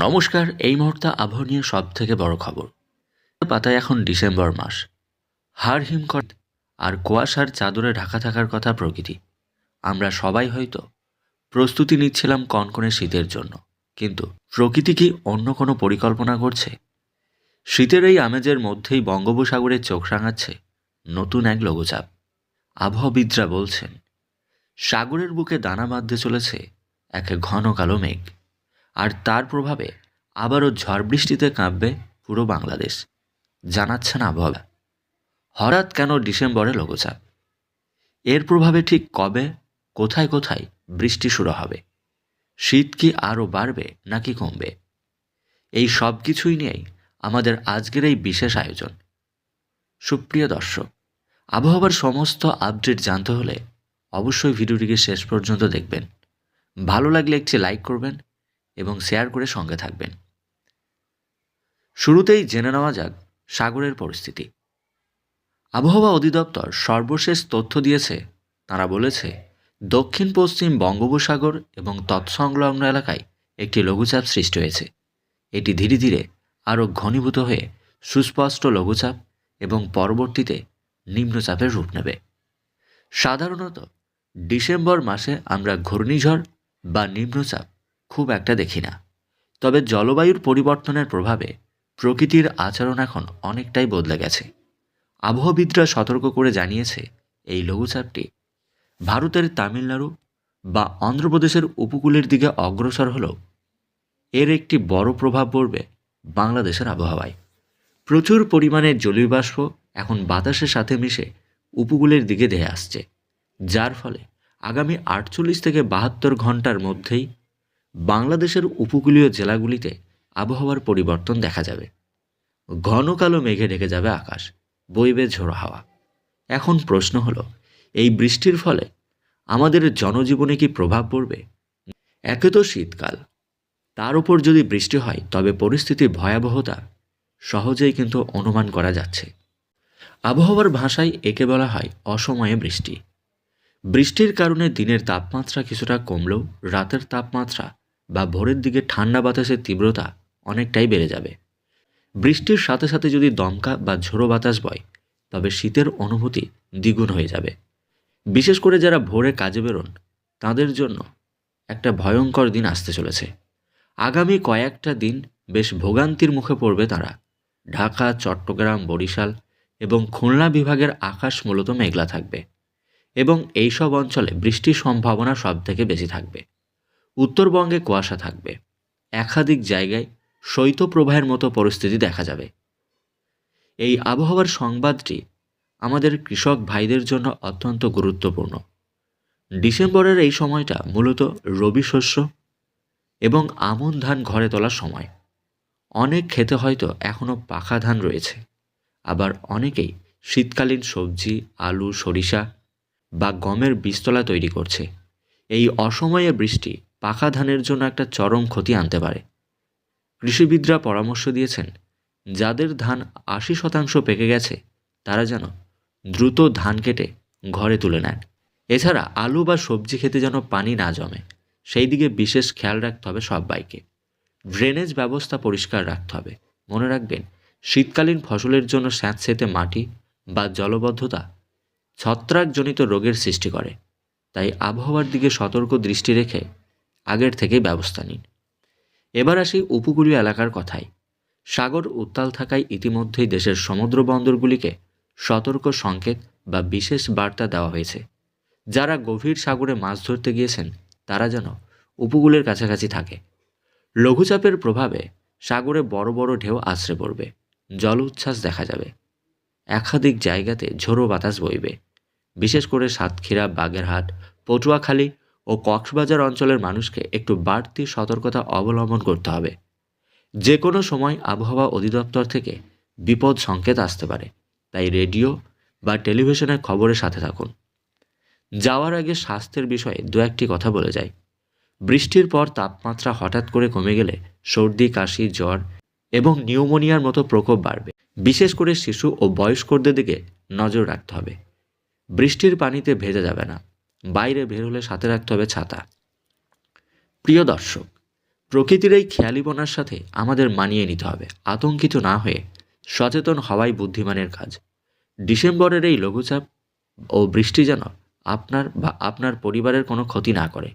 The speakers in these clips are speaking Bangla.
নমস্কার, এই মুহূর্তে আবহাওয়া নিয়ে সব থেকে বড় খবর। পাতায় এখন ডিসেম্বর মাস। হাড় হিমকট আর কুয়াশার চাদরে ঢাকা থাকার কথা প্রকৃতি। আমরা সবাই হয়তো প্রস্তুতি নিচ্ছিলাম কনকনে শীতের জন্য, কিন্তু প্রকৃতি কি অন্য কোনো পরিকল্পনা করছে? শীতের এই আমেজের মধ্যেই বঙ্গোপসাগরে চোখ রাঙাচ্ছে নতুন এক লঘুচাপ। আবহাওয়াবিদরা বলছেন, সাগরের বুকে দানা বাঁধতে চলেছে এক ঘন কালো মেঘ। আর তার প্রভাবে আবারও ঝড় বৃষ্টিতে কাঁপবে পুরো বাংলাদেশ। জানাচ্ছেন আবহাওয়া। হঠাৎ কেন ডিসেম্বরে লঘুচাপ? এর প্রভাবে ঠিক কবে, কোথায় কোথায় বৃষ্টি শুরু হবে? শীত কি আরও বাড়বে নাকি কমবে? এই সব কিছুই নিয়েই আমাদের আজকের এই বিশেষ আয়োজন। সুপ্রিয় দর্শক, আবহাওয়ার সমস্ত আপডেট জানতে হলে অবশ্যই ভিডিওটিকে শেষ পর্যন্ত দেখবেন। ভালো লাগলে একটি লাইক করবেন এবং শেয়ার করে সঙ্গে থাকবেন। শুরুতেই জেনে নেওয়া যাক সাগরের পরিস্থিতি। আবহাওয়া অধিদপ্তর সর্বশেষ তথ্য দিয়েছে, তারা বলেছে, দক্ষিণ পশ্চিম বঙ্গোপসাগর এবং তৎসংলগ্ন এলাকায় একটি লঘুচাপ সৃষ্টি হয়েছে। এটি ধীরে ধীরে আরও ঘনীভূত হয়ে সুস্পষ্ট লঘুচাপ এবং পরবর্তীতে নিম্নচাপের রূপ নেবে। সাধারণত ডিসেম্বর মাসে আমরা ঘূর্ণিঝড় বা নিম্নচাপ খুব একটা দেখি না। তবে জলবায়ুর পরিবর্তনের প্রভাবে প্রকৃতির আচরণ এখন অনেকটাই বদলে গেছে। আবহাওয়াবিদরা সতর্ক করে জানিয়েছে এই লঘুচাপটি ভারতের তামিলনাড়ু বা অন্ধ্রপ্রদেশের উপকূলের দিকে অগ্রসর হলেও এর একটি বড় প্রভাব পড়বে বাংলাদেশের আবহাওয়ায়। প্রচুর পরিমাণে জলীয় বাষ্প এখন বাতাসের সাথে মিশে উপকূলের দিকে ধেয়ে আসছে, যার ফলে আগামী আটচল্লিশ থেকে বাহাত্তর ঘণ্টার মধ্যেই বাংলাদেশের উপকূলীয় জেলাগুলিতে আবহাওয়ার পরিবর্তন দেখা যাবে। ঘন কালো মেঘে ঢেকে যাবে আকাশ, বইবে ঝোড়ো হাওয়া। এখন প্রশ্ন হলো, এই বৃষ্টির ফলে আমাদের জনজীবনে কি প্রভাব পড়বে? একে তো শীতকাল। তার উপর যদি বৃষ্টি হয়, তবে পরিস্থিতির ভয়াবহতা সহজেই কিন্তু অনুমান করা যাচ্ছে। আবহাওয়ার ভাষায় একে বলা হয় অসময়ে বৃষ্টি। বৃষ্টির কারণে দিনের তাপমাত্রা কিছুটা কমলেও রাতের তাপমাত্রা বা ভোরের দিকে ঠান্ডা বাতাসের তীব্রতা অনেকটাই বেড়ে যাবে। বৃষ্টির সাথে সাথে যদি দমকা বা ঝোড়ো বাতাস বয়, তবে শীতের অনুভূতি দ্বিগুণ হয়ে যাবে। বিশেষ করে যারা ভোরে কাজে বেরোন, তাদের জন্য একটা ভয়ঙ্কর দিন আসতে চলেছে। আগামী কয়েকটা দিন বেশ ভোগান্তির মুখে পড়বে তারা। ঢাকা, চট্টগ্রাম, বরিশাল এবং খুলনা বিভাগের আকাশ মূলত মেঘলা থাকবে এবং এইসব অঞ্চলে বৃষ্টির সম্ভাবনা সব থেকে বেশি থাকবে। উত্তরবঙ্গে কুয়াশা থাকবে। একাধিক জায়গায় শৈত্যপ্রবাহের মতো পরিস্থিতি দেখা যাবে। এই আবহাওয়ার সংবাদটি আমাদের কৃষক ভাইদের জন্য অত্যন্ত গুরুত্বপূর্ণ। ডিসেম্বরের এই সময়টা মূলত রবি শস্য এবং আমন ধান ঘরে তোলার সময়। অনেক খেতে হয়তো এখনও পাকা ধান রয়েছে। আবার অনেকেই শীতকালীন সবজি, আলু, সরিষা বা গমের বীজতলা তৈরি করছে। এই অসময়ে বৃষ্টি পাকা ধানের জন্য একটা চরম ক্ষতি আনতে পারে। কৃষিবিদরা পরামর্শ দিয়েছেন, যাদের ধান আশি শতাংশ পেকে গেছে, তারা যেন দ্রুত ধান কেটে ঘরে তুলে নেন। এছাড়া আলু বা সবজি খেতে যেন পানি না জমে, সেই দিকে বিশেষ খেয়াল রাখতে হবে সবাইকে। ড্রেনেজ ব্যবস্থা পরিষ্কার রাখতে হবে। মনে রাখবেন, শীতকালীন ফসলের জন্য স্যাঁতসেঁতে মাটি বা জলবদ্ধতা ছত্রাকজনিত রোগের সৃষ্টি করে। তাই আবহাওয়ার দিকে সতর্ক দৃষ্টি রেখে আগের থেকে ব্যবস্থা নিন। এবার আসি উপকূলীয় এলাকার কথায়। সাগর উত্তাল থাকায় ইতিমধ্যেই দেশের সমুদ্র বন্দরগুলিকে সতর্ক সংকেত বা বিশেষ বার্তা দেওয়া হয়েছে। যারা গভীর সাগরে মাছ ধরতে গিয়েছেন, তারা যেন উপকূলের কাছাকাছি থাকে। লঘুচাপের প্রভাবে সাগরে বড় বড় ঢেউ আছড়ে পড়বে, জল উচ্ছ্বাস দেখা যাবে। একাধিক জায়গাতে ঝোড়ো বাতাস বইবে। বিশেষ করে সাতক্ষীরা, বাগেরহাট, পটুয়াখালী ও কক্সবাজার অঞ্চলের মানুষকে একটু বাড়তি সতর্কতা অবলম্বন করতে হবে। যে কোনো সময় আবহাওয়া অধিদপ্তর থেকে বিপদ সংকেত আসতে পারে। তাই রেডিও বা টেলিভিশনের খবরের সাথে থাকুন। যাওয়ার আগে স্বাস্থ্যের বিষয়ে দু একটি কথা বলে যায় বৃষ্টির পর তাপমাত্রা হঠাৎ করে কমে গেলে সর্দি, কাশি, জ্বর এবং নিউমোনিয়ার মতো প্রকোপ বাড়বে। বিশেষ করে শিশু ও বয়স্কদের দিকে নজর রাখতে হবে। বৃষ্টির পানিতে ভেজা যাবে না। বাইরে বের হলে সাথে রাখতে হবে ছাতা। প্রিয় দর্শক, প্রকৃতির এই খেয়ালিপনার সাথে আমাদের মানিয়ে নিতে হবে, আতঙ্কিত না হয়ে সচেতন হওয়াই বুদ্ধিমানের কাজ। ডিসেম্বরের এই লঘুচাপ ও বৃষ্টি যেন আপনার বা আপনার পরিবারের কোনো ক্ষতি না করে,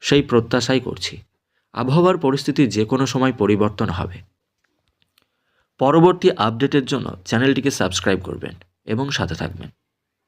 সেই প্রত্যাশাই করছি। আবহাওয়ার পরিস্থিতি যে কোনো সময় পরিবর্তন হবে। পরবর্তী আপডেটের জন্য চ্যানেলটিকে সাবস্ক্রাইব করবেন এবং সাথে থাকবেন।